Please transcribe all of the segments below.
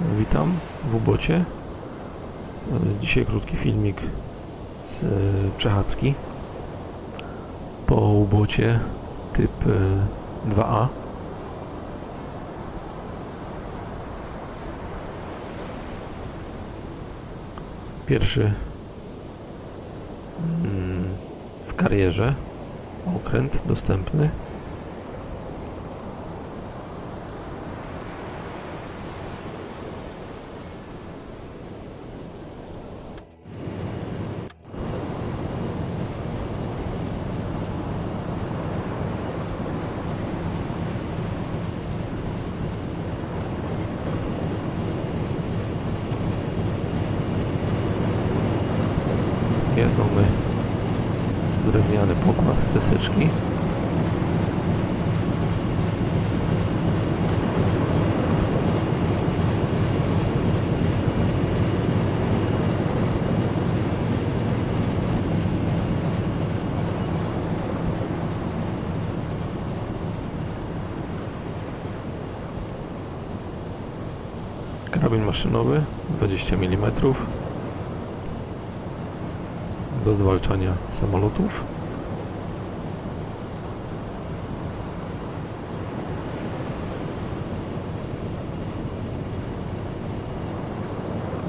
Witam w Ubocie. E, Dzisiaj krótki filmik z e, przechadzki po Ubocie typ e, 2A. Pierwszy mm, w karierze okręt dostępny. Jest mamy drewniany pokład deseczki. Karabin maszynowy 20 mm do zwalczania samolotów.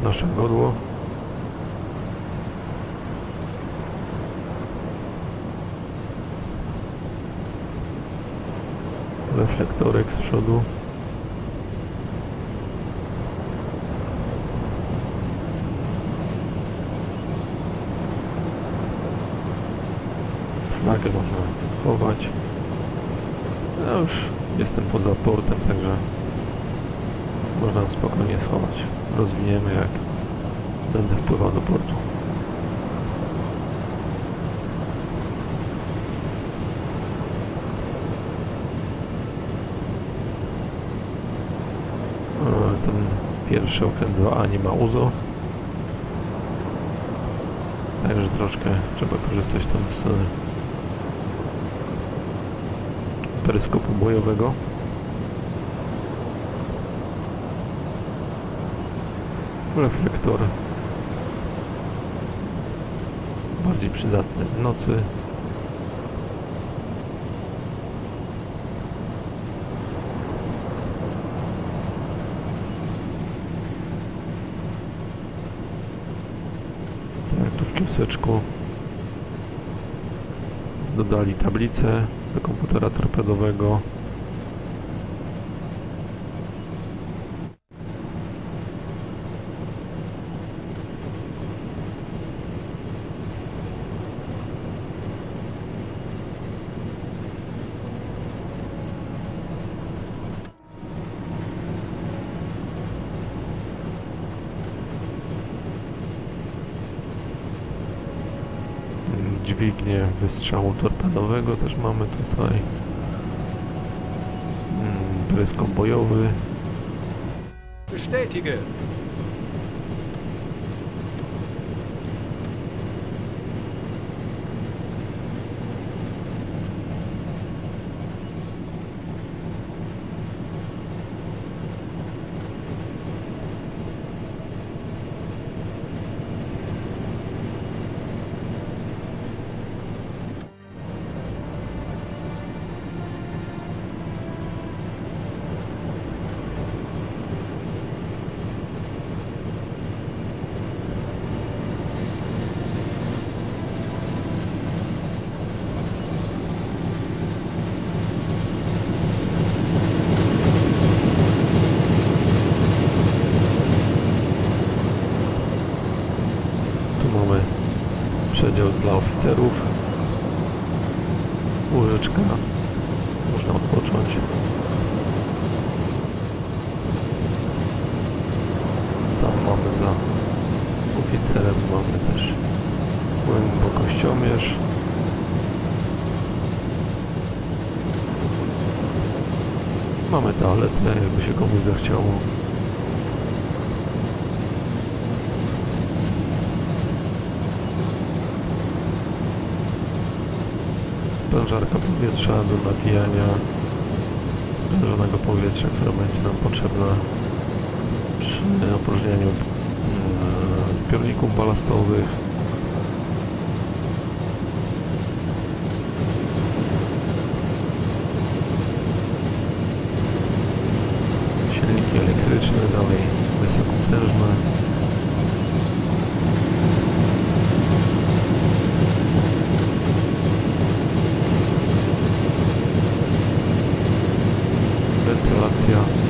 Nasze godło. Reflektorek z przodu. Flagę można chować. Ja już jestem poza portem, także można spokojnie schować. Rozwiniemy jak będę wpływał do portu. E, Ten pierwszy okręt 2A nie ma UZO. Także troszkę trzeba korzystać tam z peryskopu bojowego. Reflektor bardziej przydatny w nocy. Tak, tu w kioseczku dodali tablicę do komputera torpedowego. Dźwignię wystrzału torpedowego też mamy tutaj. Mm, Pryskop bojowy. Bestätige. Przedział dla oficerów. Łyżeczka. Można odpocząć. Tam mamy za oficerem mamy też głębokościomierz. Mamy toaletę, jakby się komuś zachciało. Sprężarka powietrza do napijania sprężonego powietrza, która będzie nam potrzebna przy opróżnianiu e, zbiorników balastowych. Silniki elektryczne, dalej wysokopotężne. Yeah.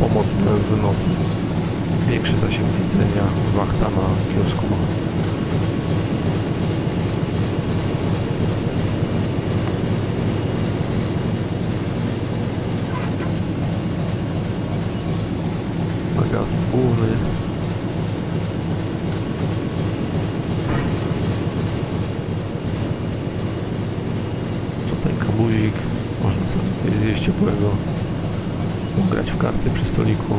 Pomocne w nocy. Większy zasięg widzenia, wachta na kiosku ma. Tutaj kabuzik. Można sobie coś zjeść ciepłego. Grać w karty przy stoliku.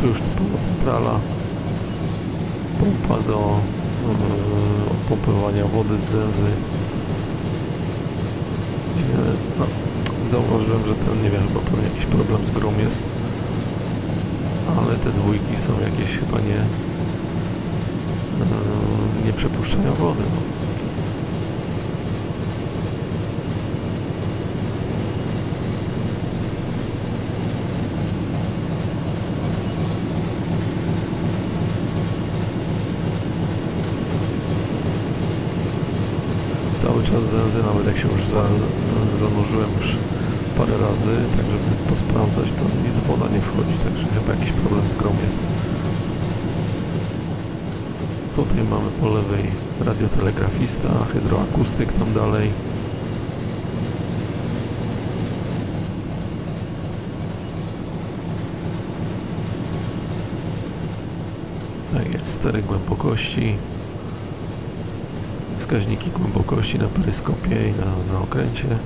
Tu już typowo centrala. Pompa do yy, wody z zęzy. No, zauważyłem, że ten, nie wiem, chyba pewnie jakiś problem z grą jest. Ale te dwójki są jakieś chyba nie, nie przepuszczają wody. Cały czas zęzy, nawet jak się już za, zanurzyłem już parę razy, tak żeby posprawdzać, to nic woda nie wchodzi, także chyba jakiś problem z grą jest. Tutaj mamy po lewej radiotelegrafista, hydroakustyk tam dalej. Tak jest, stery głębokości. Wskaźniki głębokości na peryskopie i na, na okręcie.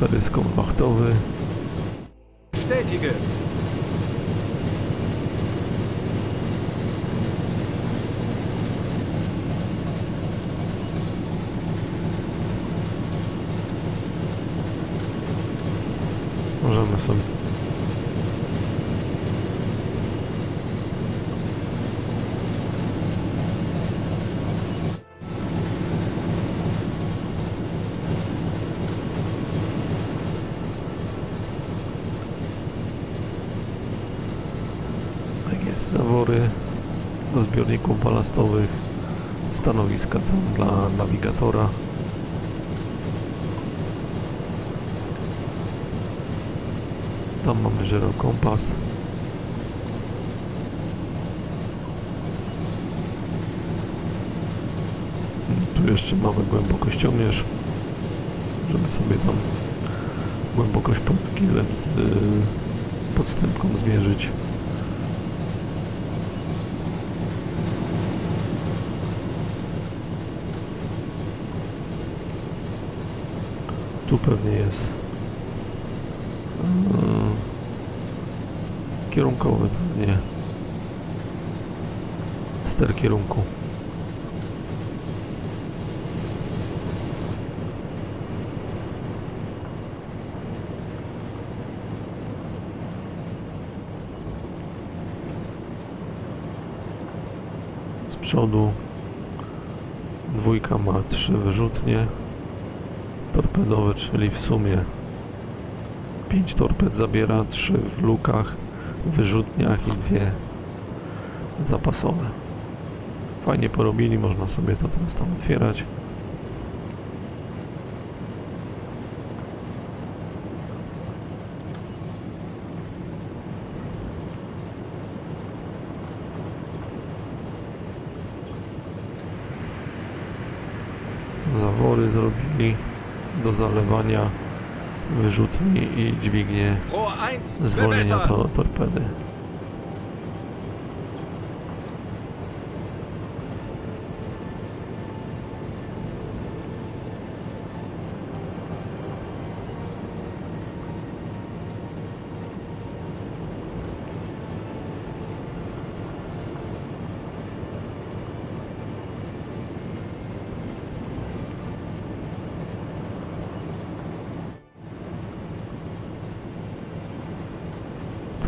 Peryskop wachtowy. Bestätige. Możemy sobie Tak jest, zawory do balastowych, stanowiska dla nawigatora. Tam mamy żyrokompas. Tu jeszcze mamy głębokościomierz, żeby sobie tam głębokość pod kilem z y, podstępką zmierzyć. Tu pewnie jest yy, kierunkowy pewnie. Ster kierunku. Z przodu dwójka ma trzy wyrzutnie torpedowe, czyli w sumie 5 torped zabiera, 3 w lukach, wyrzutniach i dwie zapasowe. Fajnie porobili, można sobie to teraz tam otwierać. Zawory zrobili do zalewania wyrzutni i 1, zwolnienia to torpedy.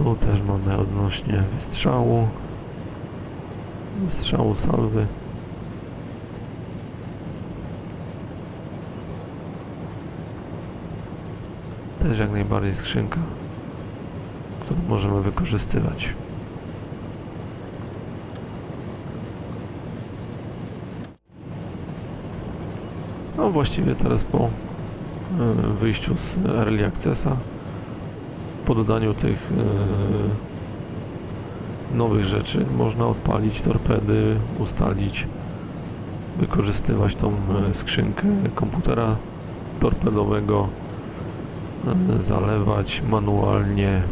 Tu też mamy odnośnie wystrzału. Wystrzału salwy. Też jak najbardziej skrzynka, którą możemy wykorzystywać. No właściwie teraz po e, wyjściu z Early Accessa po dodaniu tych e, nowych rzeczy można odpalić torpedy, ustalić, wykorzystywać tą e, skrzynkę komputera torpedowego, e, zalewać manualnie.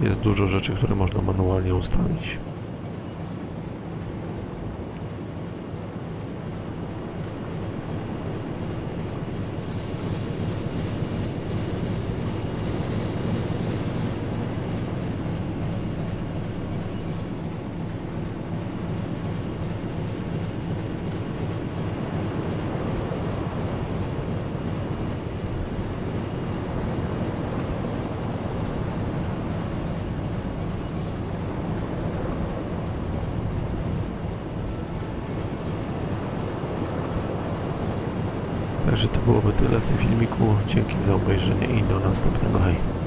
Jest dużo rzeczy, które można manualnie ustalić. Także to byłoby tyle w tym filmiku. Dzięki za obejrzenie i do następnego. Hej.